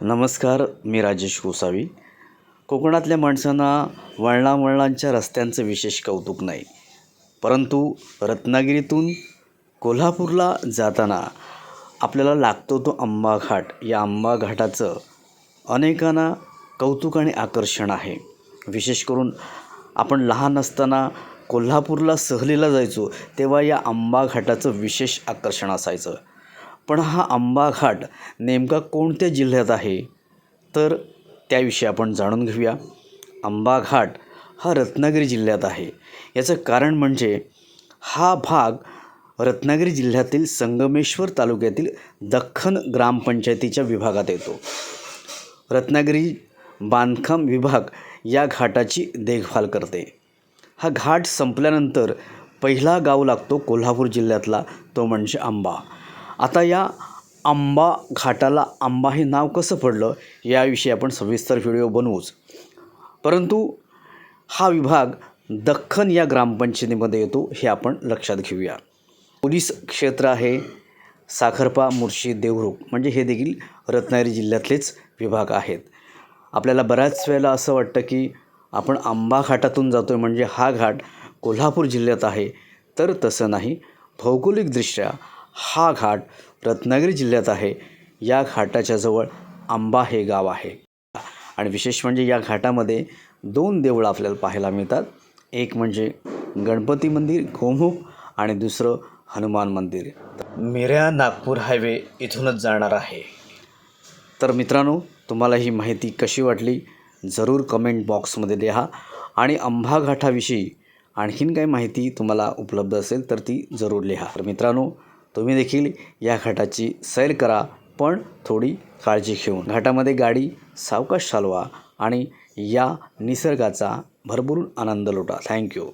नमस्कार मी राजेश गोसावी. कोकणातल्या माणसांना वळणावळणांच्या रस्त्यांचं विशेष कौतुक नाही. परंतु रत्नागिरीतून कोल्हापूरला जाताना आपल्याला लागतो तो आंबा घाट या आंबा घाटाचं अनेकांना कौतुक आणि आकर्षण आहे. विशेष करून आपण लहान असताना कोल्हापूरला सहलीला जायचो तेव्हा या आंबा घाटाचं विशेष आकर्षण असायचं. पण हा आंबा घाट नेमका कोणत्या जिल्ह्यात आहे? तर त्याविषयी आपण जाणून घेऊया. आंबा घाट हा रत्नागिरी जिल्ह्यात आहे. याचं कारण म्हणजे हा भाग रत्नागिरी जिल्ह्यातील संगमेश्वर तालुक्यातील दख्खन ग्रामपंचायतीच्या विभागात येतो. रत्नागिरी बांधकाम विभाग या घाटाची देखभाल करते. हा घाट संपल्यानंतर पहिला गाव लागतो कोल्हापूर जिल्ह्यातला तो म्हणजे आंबा. आता या आंबा घाटाला आंबा हे नाव कसं पडलं याविषयी आपण सविस्तर व्हिडिओ बनवूच. परंतु हा विभाग दख्खन या ग्रामपंचायतीमध्ये येतो हे आपण लक्षात घेऊया. पोलीस क्षेत्र आहे. साखरपा मुर्शी देवरूख म्हणजे हे देखील रत्नागिरी जिल्ह्यातलेच विभाग आहेत. आपल्याला बऱ्याच वेळेला असं वाटतं की आपण आंबा घाटातून जातो आहे म्हणजे हा घाट कोल्हापूर जिल्ह्यात आहे. तर तसं नाही. भौगोलिकदृष्ट्या हा घाट रत्नागिरी जिल्ह्यात आहे. या घाटाच्या जवळ आंबा हे गाव आहे. आणि विशेष म्हणजे या घाटामध्ये दोन देवळं आपल्याला पाहायला मिळतात. एक म्हणजे गणपती मंदिर गोमुख आणि दुसरं हनुमान मंदिर. मिऱ्या नागपूर हायवे इथूनच जाणार आहे. तर मित्रांनो तुम्हाला ही माहिती कशी वाटली? जरूर कमेंट बॉक्समध्ये लिहा. आणि अंबा घाटाविषयी आणखीन काही माहिती तुम्हाला उपलब्ध असेल तर ती जरूर लिहा. तर मित्रांनो तुम्ही देखील या घाटाची सैर करा पण थोडी काळजी घेऊन. घाटामध्ये गाडी सावकाश चालवा आणि या निसर्गाचा भरपूर आनंद लुटा. थँक्यू